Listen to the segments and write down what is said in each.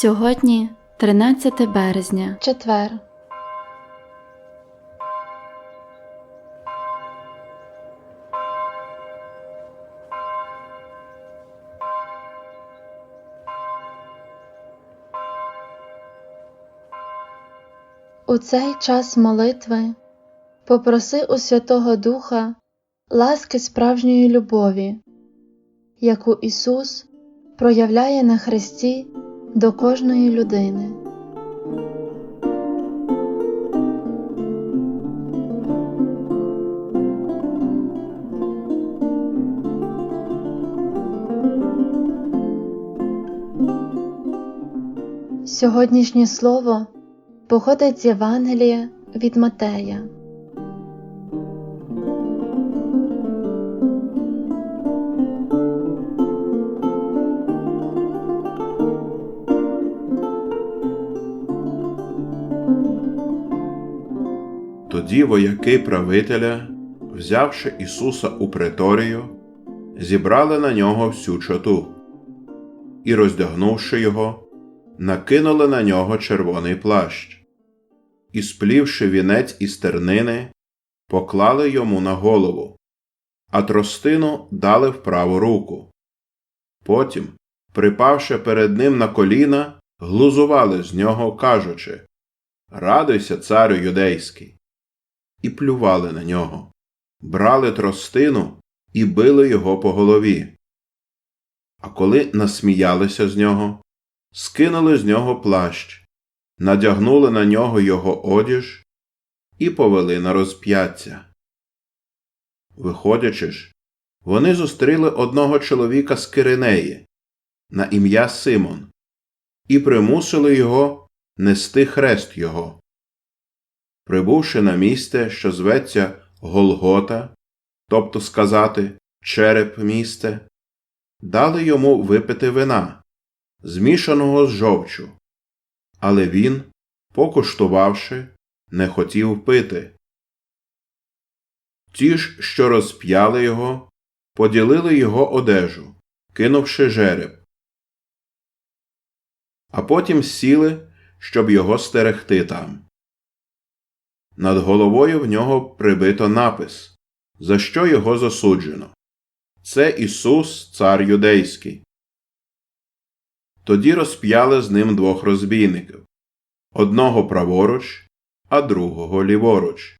Сьогодні 13 березня. Четвер. У цей час молитви попроси у Святого Духа ласки справжньої любові, яку Ісус проявляє на Христі до кожної людини. Сьогоднішнє слово походить з Євангелія від Матея. Тоді вояки правителя, взявши Ісуса у преторію, зібрали на нього всю чоту і, роздягнувши його, накинули на нього червоний плащ, і, сплівши вінець із тернини, поклали йому на голову, а тростину дали в праву руку. Потім, припавши перед ним на коліна, глузували з нього, кажучи Радуйся, царю юдейський! І плювали на нього, брали тростину і били його по голові. А коли насміялися з нього, скинули з нього плащ, надягнули на нього його одіж і повели на розп'яття. Виходячи ж, вони зустріли одного чоловіка з Киринеї на ім'я Симон і примусили його нести хрест його. Прибувши на місце, що зветься Голгота, тобто сказати череп місце, дали йому випити вина, змішаного з жовчу, але він, покуштувавши, не хотів пити. Ті ж, що розп'яли його, поділили його одежу, кинувши жереб, а потім сіли, щоб його стерегти там. Над головою в нього прибито напис, за що його засуджено. Це Ісус, цар юдейський. Тоді розп'яли з ним двох розбійників одного праворуч, а другого ліворуч.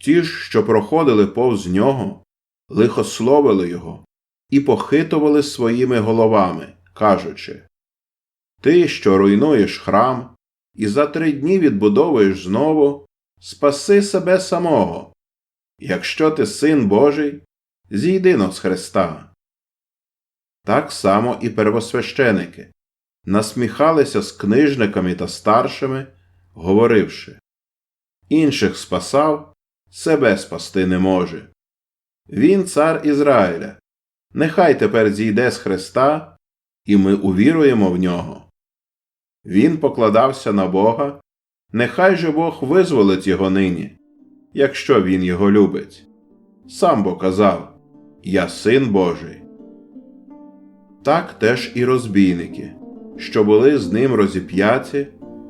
Ті ж, що проходили повз нього, лихословили його і похитували своїми головами, кажучи Ти, що руйнуєш храм, і за три дні відбудовуєш знову, спаси себе самого. Якщо ти син Божий, зійди но з Христа. Так само і первосвященики насміхалися з книжниками та старшими, говоривши інших спасав, себе спасти не може. Він цар Ізраїля. Нехай тепер зійде з Христа, і ми увіруємо в нього. Він покладався на Бога, нехай же Бог визволить його нині, якщо він його любить. Сам бо казав Я син Божий. Так теж і розбійники, що були з ним розіп'яті,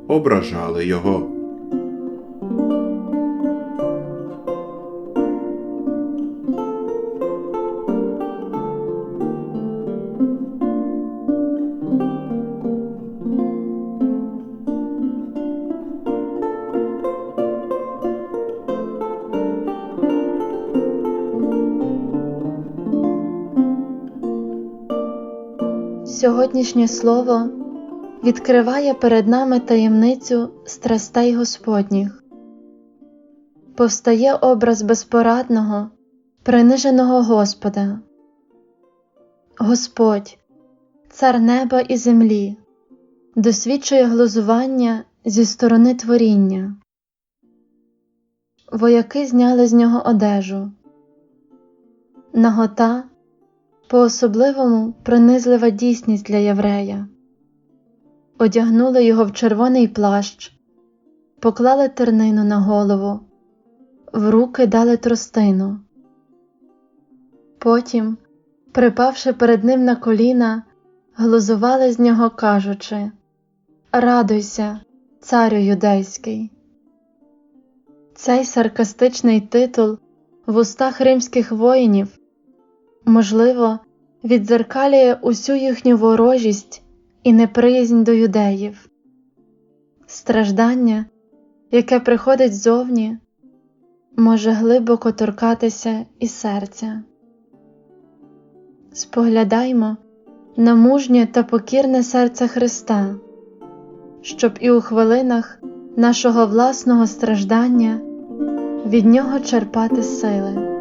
ображали його. Сьогоднішнє слово відкриває перед нами таємницю страстей Господніх. Повстає образ безпорадного, приниженого Господа. Господь, цар неба і землі, досвідчує глузування зі сторони творіння. Вояки зняли з нього одежу. Нагота по особливому пронизлива дійсність для єврея. Одягнули його в червоний плащ, поклали тернину на голову, в руки дали тростину. Потім, припавши перед ним на коліна, глузували з нього, кажучи Радуйся, царю юдейський. Цей саркастичний титул в устах римських воїнів, можливо, віддзеркалює усю їхню ворожість і неприязнь до юдеїв. Страждання, яке приходить ззовні, може глибоко торкатися і серця. Споглядаймо на мужнє та покірне серце Христа, щоб і у хвилинах нашого власного страждання від Нього черпати сили.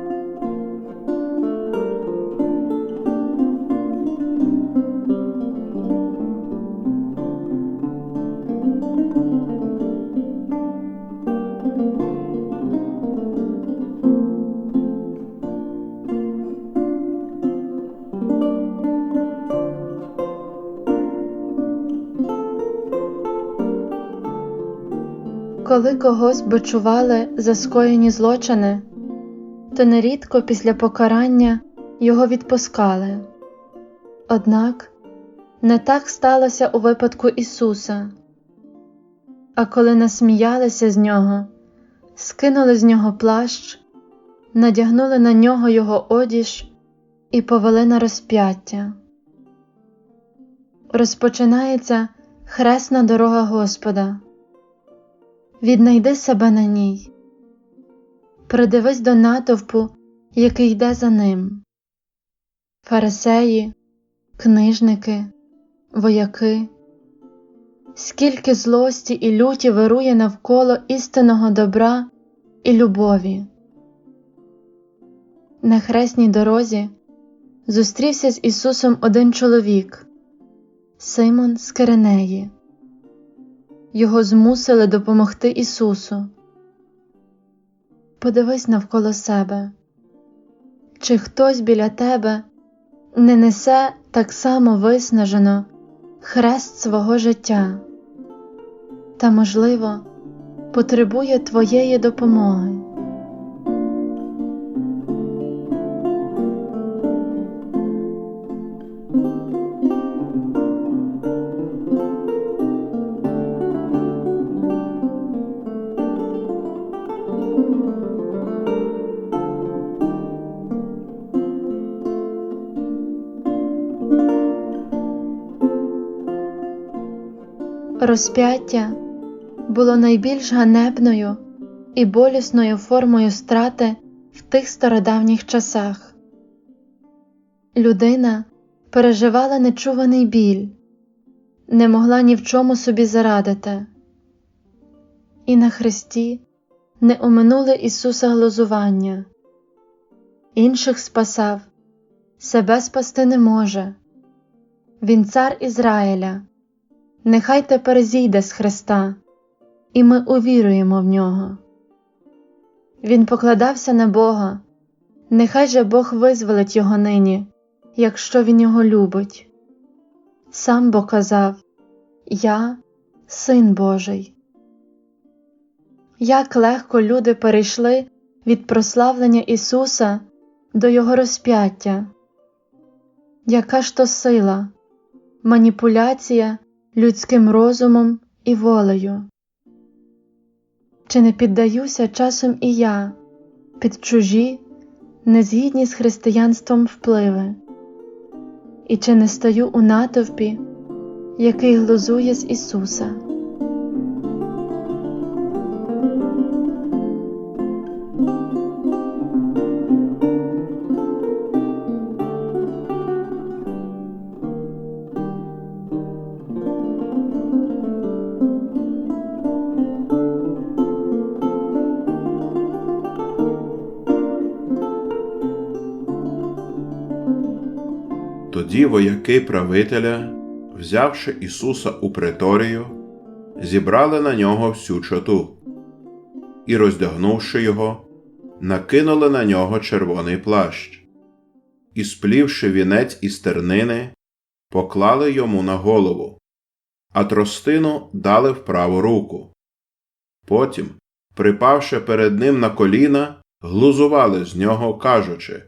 Коли когось бичували за скоєні злочини, то нерідко після покарання його відпускали. Однак не так сталося у випадку Ісуса. А коли насміялися з нього, скинули з нього плащ, надягнули на нього його одіж і повели на розп'яття. Розпочинається хресна дорога Господа. Віднайди себе на ній, придивись до натовпу, який йде за ним. Фарисеї, книжники, вояки, скільки злості і люті вирує навколо істинного добра і любові. На хресній дорозі зустрівся з Ісусом один чоловік Симон з Киренеї. Його змусили допомогти Ісусу. Подивись навколо себе, чи хтось біля тебе не несе так само виснажено хрест свого життя та, можливо, потребує твоєї допомоги. Розп'яття було найбільш ганебною і болісною формою страти в тих стародавніх часах. Людина переживала нечуваний біль, не могла ні в чому собі зарадити, і на хресті не оминули Ісуса глузування. Інших спасав, себе спасти не може. Він цар Ізраїля. Нехай тепер зійде з Христа, і ми увіруємо в нього. Він покладався на Бога, нехай же Бог визволить його нині, якщо він його любить. Сам бо казав Я син Божий. Як легко люди перейшли від прославлення Ісуса до Його розп'яття. Яка ж то сила, маніпуляція людським розумом і волею? Чи не піддаюся часом і я під чужі, незгідні з християнством впливи? І чи не стою у натовпі, який глузує з Ісуса? Тоді вояки правителя, взявши Ісуса у преторію, зібрали на нього всю чоту і, роздягнувши його, накинули на нього червоний плащ, і, сплівши вінець із тернини, поклали йому на голову, а тростину дали в праву руку. Потім, припавши перед ним на коліна, глузували з нього, кажучи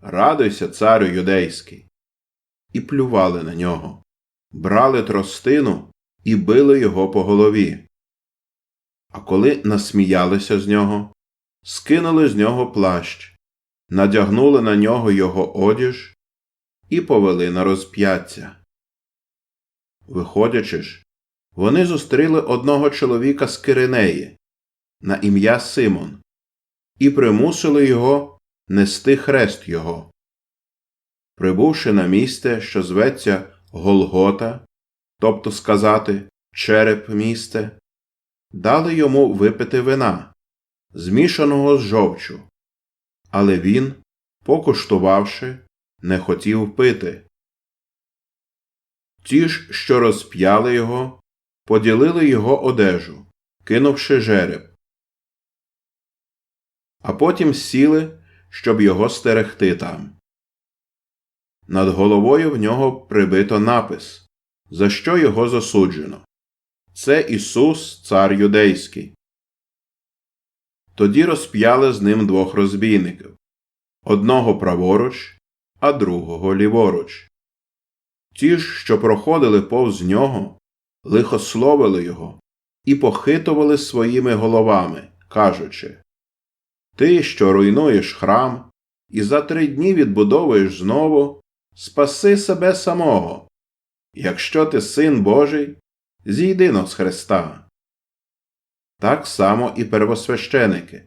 Радуйся, царю юдейський! І плювали на нього, брали тростину і били його по голові. А коли насміялися з нього, скинули з нього плащ, надягнули на нього його одіж і повели на розп'яття. Виходячи ж, вони зустріли одного чоловіка з Киринеї на ім'я Симон і примусили його нести хрест його. Прибувши на місце, що зветься Голгота, тобто сказати череп місце, дали йому випити вина, змішаного з жовчу, але він, покуштувавши, не хотів пити. Ті ж, що розп'яли його, поділили його одежу, кинувши жереб. А потім сіли, щоб його стерегти там. Над головою в нього прибито напис, за що його засуджено. Це Ісус, цар юдейський. Тоді розп'яли з ним двох розбійників одного праворуч, а другого ліворуч. Ті ж, що проходили повз нього, лихословили його і похитували своїми головами, кажучи Ти, що руйнуєш храм, і за три дні відбудовуєш знову, спаси себе самого. Якщо ти син Божий, зійди но з Христа. Так само і первосвященики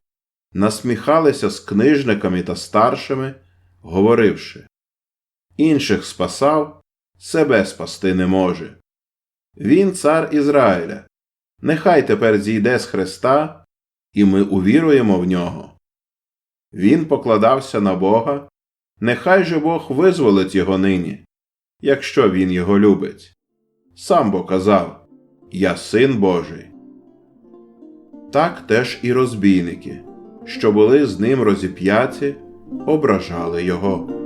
насміхалися з книжниками та старшими, говоривши Інших спасав, себе спасти не може. Він цар Ізраїля. Нехай тепер зійде з Христа, і ми увіруємо в нього. Він покладався на Бога, нехай же Бог визволить його нині, якщо він його любить. Сам бо казав Я син Божий. Так теж і розбійники, що були з ним розіп'яті, ображали його.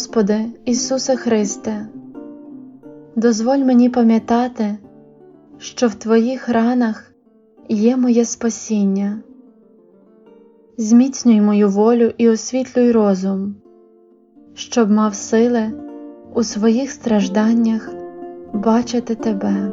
Господи Ісусе Христе, дозволь мені пам'ятати, що в Твоїх ранах є моє спасіння. Зміцнюй мою волю і освітлюй розум, щоб мав сили у своїх стражданнях бачити Тебе.